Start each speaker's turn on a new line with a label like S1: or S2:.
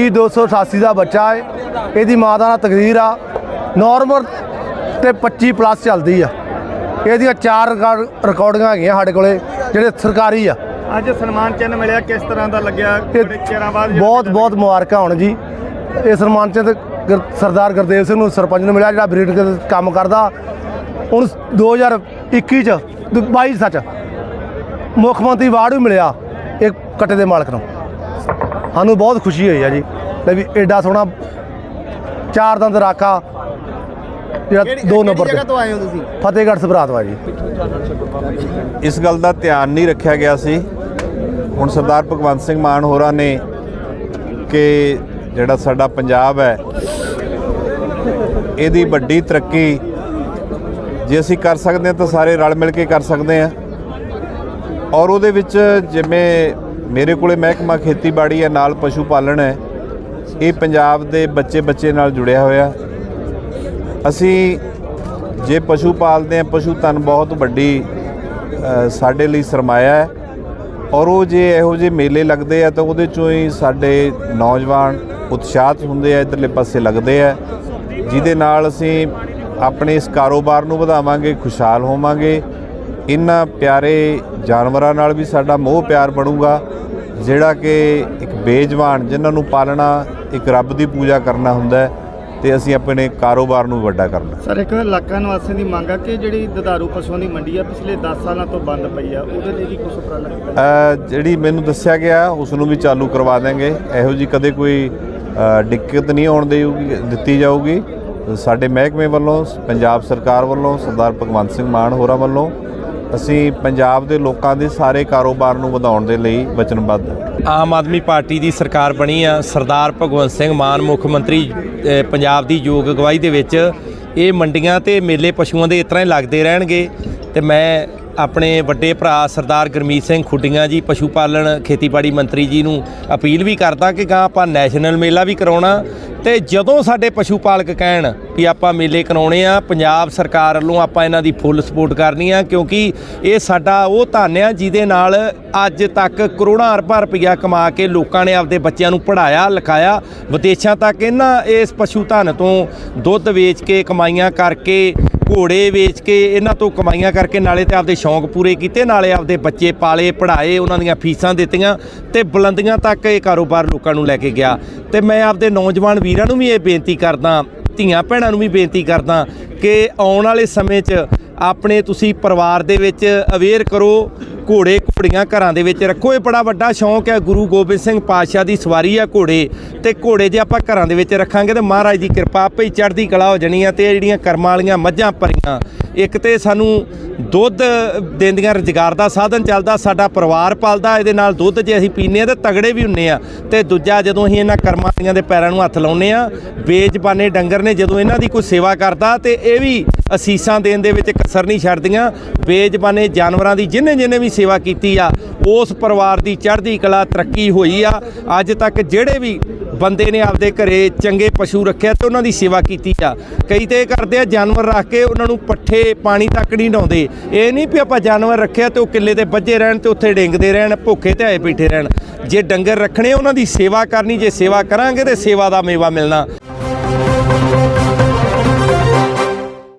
S1: ਇਹ 288 ਦਾ ਬੱਚਾ ਹੈ। ਇਹਦੀ ਮਾਂ ਦਾ ਨਾਂ ਤਕਦੀਰ ਆ। ਨਾਰਮਲ ਤੇ 25 ਪਲੱਸ ਚੱਲਦੀ ਆ। ਇਹਦੀਆਂ ਚਾਰ ਰਿਕਾਰਡ- ਰਿਕਾਰਡਿੰਗਾਂ ਹੈਗੀਆਂ ਸਾਡੇ ਕੋਲੇ ਜਿਹੜੇ ਸਰਕਾਰੀ ਆ।
S2: ਅੱਜ ਸਨਮਾਨ ਚਿੰਨ੍ਹ ਮਿਲਿਆ ਕਿਸ ਤਰ੍ਹਾਂ ਦਾ ਲੱਗਿਆ? ਬੜੇ ਚਿਰਾਂ ਬਾਅਦ
S1: ਬਹੁਤ ਬਹੁਤ ਮੁਬਾਰਕਾਂ ਹੋਣ ਜੀ। ਇਹ ਸਨਮਾਨ ਚ ਸਰਦਾਰ ਗੁਰਦੇਵ ਸਿੰਘ ਨੂੰ ਸਰਪੰਚ ਨੂੰ ਮਿਲਿਆ ਜਿਹੜਾ ਬਰੀਡ ਕੰਮ ਕਰਦਾ। ਹੁਣ 2021 ਚ 22 ਸੱਚ ਮੁੱਖ ਮੰਤਰੀ ਅਵਾਰਡ ਵੀ ਮਿਲਿਆ ਇੱਕ ਕੱਟੇ ਦੇ ਮਾਲਕ ਨੂੰ। ਸਾਨੂੰ ਬਹੁਤ ਖੁਸ਼ੀ ਹੋਈ ਆ ਜੀ। ਲੈ ਵੀ ਐਡਾ ਸੋਹਣਾ ਚਾਰ ਦੰਦ ਰਾਖਾ ਜਿਹੜਾ ਦੋ ਨੰਬਰ ਤੇ।
S2: ਜਗ੍ਹਾ ਤੋਂ ਆਏ ਹੋ ਤੁਸੀਂ?
S1: ਫਤਿਹਗੜ੍ਹ ਸਭਰਾਤ ਵਾ ਜੀ
S3: ਇਸ ਗੱਲ ਦਾ ਧਿਆਨ ਨਹੀਂ ਰੱਖਿਆ ਗਿਆ ਸੀ। ਹੁਣ ਸਰਦਾਰ ਭਗਵੰਤ ਸਿੰਘ ਮਾਨ ਹੋਰਾਂ ਨੇ ਕਿ ਜਿਹੜਾ ਸਾਡਾ ਪੰਜਾਬ ਹੈ ਇਹਦੀ ਵੱਡੀ ਤਰੱਕੀ ਜੇ ਅਸੀਂ ਕਰ ਸਕਦੇ ਹਾਂ ਤਾਂ ਸਾਰੇ ਰਲ ਮਿਲ ਕੇ ਕਰ ਸਕਦੇ ਹਾਂ। ਔਰ ਉਹਦੇ ਵਿੱਚ ਜਿਵੇਂ ਮੇਰੇ ਕੋਲੇ ਮਹਿਕਮਾ ਖੇਤੀਬਾੜੀ ਹੈ, ਨਾਲ ਪਸ਼ੂ ਪਾਲਣ ਹੈ। ਇਹ ਪੰਜਾਬ ਦੇ ਬੱਚੇ ਬੱਚੇ ਨਾਲ ਜੁੜਿਆ ਹੋਇਆ। ਅਸੀਂ ਜੇ ਪਸ਼ੂ ਪਾਲਦੇ ਹਾਂ, ਪਸ਼ੂ ਧਨ ਬਹੁਤ ਵੱਡੀ ਸਾਡੇ ਲਈ ਸਰਮਾਇਆ ਹੈ। ਔਰ ਉਹ ਜੇ ਇਹੋ ਜਿਹੇ ਮੇਲੇ ਲੱਗਦੇ ਆ, ਤਾਂ ਉਹਦੇ ਚੋਂ ਹੀ ਸਾਡੇ ਨੌਜਵਾਨ ਉਤਸ਼ਾਹਤ ਹੁੰਦੇ ਆ, ਇਧਰਲੇ ਪਾਸੇ ਲੱਗਦੇ ਆ। ਜਿਹਦੇ ਨਾਲ ਅਸੀਂ ਆਪਣੇ ਇਸ ਕਾਰੋਬਾਰ ਨੂੰ ਵਧਾਵਾਂਗੇ, ਖੁਸ਼ਹਾਲ ਹੋਵਾਂਗੇ। ਇਹਨਾਂ ਪਿਆਰੇ ਜਾਨਵਰਾਂ ਨਾਲ ਵੀ ਸਾਡਾ ਮੋਹ ਪਿਆਰ ਬਣੂਗਾ। ਜਿਹੜਾ ਕਿ ਇੱਕ ਬੇਜਵਾਨ ਜਿਨ੍ਹਾਂ ਨੂੰ ਪਾਲਣਾ ਇੱਕ ਰੱਬ ਦੀ ਪੂਜਾ ਕਰਨਾ ਹੁੰਦਾ ਤੇ ਅਸੀਂ ਆਪਣੇ ਕਾਰੋਬਾਰ ਨੂੰ ਵੱਡਾ ਕਰਨਾ
S2: ਸਰ ਇੱਕ ਇਲਾਕਾ ਨਿਵਾਸੀਆਂ ਦੀ ਮੰਗ ਆ ਕਿ ਜਿਹੜੀ ਦੁਧਾਰੂ ਪਸ਼ੂਆਂ ਦੀ ਮੰਡੀ ਆ ਪਿਛਲੇ 10 ਸਾਲਾਂ ਤੋਂ ਬੰਦ ਪਈ ਆ ਉਹਦੇ ਲਈ ਵੀ ਕੁਝ ਉਪਰਾਲਾ ਕੀਤਾ
S3: ਜਿਹੜੀ ਮੈਨੂੰ ਦੱਸਿਆ ਗਿਆ ਉਸ ਨੂੰ ਵੀ ਚਾਲੂ ਕਰਵਾ ਦਾਂਗੇ ਇਹੋ ਜੀ ਕਦੇ ਕੋਈ ਦਿੱਕਤ ਨਹੀਂ ਆਉਣ ਦੇਊਗੀ ਦਿੱਤੀ ਜਾਊਗੀ। ਸਾਡੇ ਮਹਿਕਮੇ ਵੱਲੋਂ ਪੰਜਾਬ ਸਰਕਾਰ ਵੱਲੋਂ ਸਰਦਾਰ ਭਗਵੰਤ ਸਿੰਘ ਮਾਨ ਹੋਰਾਂ ਵੱਲੋਂ ਅਸੀਂ ਪੰਜਾਬ ਦੇ ਲੋਕਾਂ ਦੇ ਸਾਰੇ ਕਾਰੋਬਾਰ ਨੂੰ ਵਧਾਉਣ ਦੇ ਲਈ ਵਚਨਬੱਧ ਹਾਂ।
S4: ਆਮ ਆਦਮੀ ਪਾਰਟੀ ਦੀ ਸਰਕਾਰ ਬਣੀ ਆ, ਸਰਦਾਰ ਭਗਵੰਤ ਸਿੰਘ ਮਾਨ, ਮੁੱਖ ਮੰਤਰੀ ਪੰਜਾਬ ਦੀ ਯੋਗ ਅਗਵਾਈ ਦੇ ਵਿੱਚ ਇਹ ਮੰਡੀਆਂ ਤੇ ਮੇਲੇ ਪਸ਼ੂਆਂ ਦੇ ਇਸ ਤਰ੍ਹਾਂ ਹੀ ਲੱਗਦੇ ਰਹਿਣਗੇ ਤੇ ਮੈਂ ਆਪਣੇ ਵੱਡੇ ਭਰਾ ਸਰਦਾਰ ਗਰਮੀਤ ਸਿੰਘ ਖੁੱਡੀਆਂ ਜੀ, ਪਸ਼ੂ ਪਾਲਣ ਖੇਤੀਬਾੜੀ ਮੰਤਰੀ ਜੀ ਨੂੰ ਅਪੀਲ ਵੀ ਕਰਦਾ ਕਿ ਗਾਂ ਆਪਾਂ ਨੈਸ਼ਨਲ ਮੇਲਾ ਵੀ ਕਰਾਉਣਾ ਤੇ ਜਦੋਂ ਸਾਡੇ ਪਸ਼ੂ ਪਾਲਕ ਕਹਿਣ ਵੀ ਆਪਾਂ ਮੇਲੇ ਕਰਾਉਣੇ ਆ, ਪੰਜਾਬ ਸਰਕਾਰ ਵੱਲੋਂ ਆਪਾਂ ਇਹਨਾਂ ਦੀ ਫੁੱਲ ਸਪੋਰਟ ਕਰਨੀ ਆ, ਕਿਉਂਕਿ ਇਹ ਸਾਡਾ ਉਹ ਧਨ ਆ ਜਿਹਦੇ ਨਾਲ ਅੱਜ ਤੱਕ ਕਰੋੜਾਂ ਅਰਬਾਂ ਰੁਪਈਆ ਕਮਾ ਕੇ ਲੋਕਾਂ ਨੇ ਆਪਦੇ ਬੱਚਿਆਂ ਨੂੰ ਪੜ੍ਹਾਇਆ, ਲਿਖਾਇਆ, ਵਿਦੇਸ਼ਾਂ ਤੱਕ ਇਹਨਾਂ ਇਸ ਪਸ਼ੂ ਧਨ ਤੋਂ ਦੁੱਧ ਵੇਚ ਕੇ ਕਮਾਈਆਂ ਕਰਕੇ ਘੋੜੇ ਵੇਚ ਕੇ ਇਹਨਾਂ ਤੋਂ ਕਮਾਈਆਂ ਕਰਕੇ ਨਾਲੇ ਤੇ ਆਪਦੇ ਸ਼ੌਂਕ ਪੂਰੇ ਕੀਤੇ, ਨਾਲੇ ਆਪਦੇ ਬੱਚੇ ਪਾਲੇ, ਪੜ੍ਹਾਏ, ਉਹਨਾਂ ਦੀਆਂ ਫੀਸਾਂ ਦਿੱਤੀਆਂ ਤੇ ਬੁਲੰਦੀਆਂ ਤੱਕ ਇਹ ਕਾਰੋਬਾਰ ਲੋਕਾਂ ਨੂੰ ਲੈ ਕੇ ਗਿਆ। ਤੇ ਮੈਂ ਆਪਦੇ ਨੌਜਵਾਨ ਵੀਰਾਂ ਨੂੰ ਵੀ ਇਹ ਬੇਨਤੀ ਕਰਦਾ, ਧੀਆਂ ਭੈਣਾਂ ਨੂੰ ਵੀ ਬੇਨਤੀ ਕਰਦਾ ਕਿ ਆਉਣ ਵਾਲੇ ਸਮੇਂ 'ਚ ਆਪਣੇ ਤੁਸੀਂ ਪਰਿਵਾਰ ਦੇ ਵਿੱਚ ਅਵੇਅਰ ਕਰੋ ਘੋੜੇ ਘੋੜੀਆਂ ਘਰਾਂ ਦੇ ਵਿੱਚ ਰੱਖੋ। ਇਹ ਬੜਾ ਵੱਡਾ ਸ਼ੌਂਕ ਹੈ। ਗੁਰੂ ਗੋਬਿੰਦ ਸਿੰਘ ਪਾਤਸ਼ਾਹ ਦੀ ਸਵਾਰੀ ਆ ਘੋੜੇ। ਤੇ ਘੋੜੇ ਜੇ ਆਪਾਂ ਘਰਾਂ ਦੇ ਵਿੱਚ ਰੱਖਾਂਗੇ ਤੇ ਮਹਾਰਾਜ ਦੀ ਕਿਰਪਾ ਆਪੇ ਹੀ ਚੜ੍ਹਦੀ ਕਲਾ ਹੋ ਜਾਣੀ ਆ ਤੇ ਇਹ ਜਿਹੜੀਆਂ ਕਰਮਾਂ ਵਾਲੀਆਂ ਮੱਝਾਂ ਪਰੀਆਂ ਇੱਕ ਤੇ ਸਾਨੂੰ ਦੁੱਧ ਦਿੰਦੀਆਂ ਰੁਜ਼ਗਾਰ ਦਾ ਸਾਧਨ ਚੱਲਦਾ, ਸਾਡਾ ਪਰਿਵਾਰ ਪਲਦਾ, ਇਹਦੇ ਨਾਲ ਦੁੱਧ ਜੇ ਅਸੀਂ ਪੀਂਦੇ ਆ ਤੇ ਤਗੜੇ ਵੀ ਹੁੰਨੇ ਆ। ਤੇ ਦੂਜਾ, ਜਦੋਂ ਅਸੀਂ ਇਹਨਾਂ ਕਰਮਾਂ ਵਾਲੀਆਂ ਦੇ ਪੈਰਾਂ ਨੂੰ ਹੱਥ ਲਾਉਨੇ ਆ ਬੇਜ਼ਬਾਨੇ ਡੰਗਰ ਨੇ ਜਦੋਂ ਇਹਨਾਂ ਦੀ ਕੋਈ ਸੇਵਾ ਕਰਦਾ ਤੇ ਇਹ ਵੀ ਅਸੀਸਾਂ ਦੇਣ ਦੇ ਵਿੱਚ ਕਸਰ ਨਹੀਂ ਛੱਡਦੀਆਂ। ਬੇਜ਼ਬਾਨੇ ਜਾਨਵਰਾਂ ਦੀ ਜਿੰਨੇ ਜਿੰਨੇ ਵੀ ਸੇਵਾ ਕੀਤੀ ਆ ਉਸ ਪਰਿਵਾਰ ਦੀ ਚੜ੍ਹਦੀ ਕਲਾ ਤਰੱਕੀ ਹੋਈ ਆ। ਅੱਜ ਤੱਕ ਜਿਹੜੇ ਵੀ ਬੰਦੇ ਨੇ ਆਪਦੇ ਘਰੇ ਚੰਗੇ ਪਸ਼ੂ ਰੱਖਿਆ ਤੇ ਉਹਨਾਂ ਦੀ ਸੇਵਾ ਕੀਤੀ ਆ। ਕਈ ਤੇ ਇਹ ਕਰਦੇ ਆ ਜਾਨਵਰ ਰੱਖ ਕੇ ਉਹਨਾਂ ਨੂੰ ਪੱਠੇ ਪਾਣੀ ਤੱਕ ਨਹੀਂ ਡਾਉਂਦੇ ਇਹ ਨਹੀਂ ਵੀ ਆਪਾਂ ਜਾਨਵਰ ਰੱਖਿਆ ਤੇ ਉਹ ਕਿੱਲੇ ਤੇ ਵੱਜੇ ਰਹਿਣ ਤੇ ਉੱਥੇ ਡਿੰਗਦੇ ਰਹਿਣ, ਭੁੱਖੇ ਤੇ ਆਏ ਬੈਠੇ ਰਹਿਣ। ਜੇ ਡੰਗਰ ਰੱਖਣੇ, ਉਹਨਾਂ ਦੀ ਸੇਵਾ ਕਰਨੀ, ਜੇ ਸੇਵਾ ਕਰਾਂਗੇ ਤੇ ਸੇਵਾ ਦਾ ਮੇਵਾ ਮਿਲਣਾ।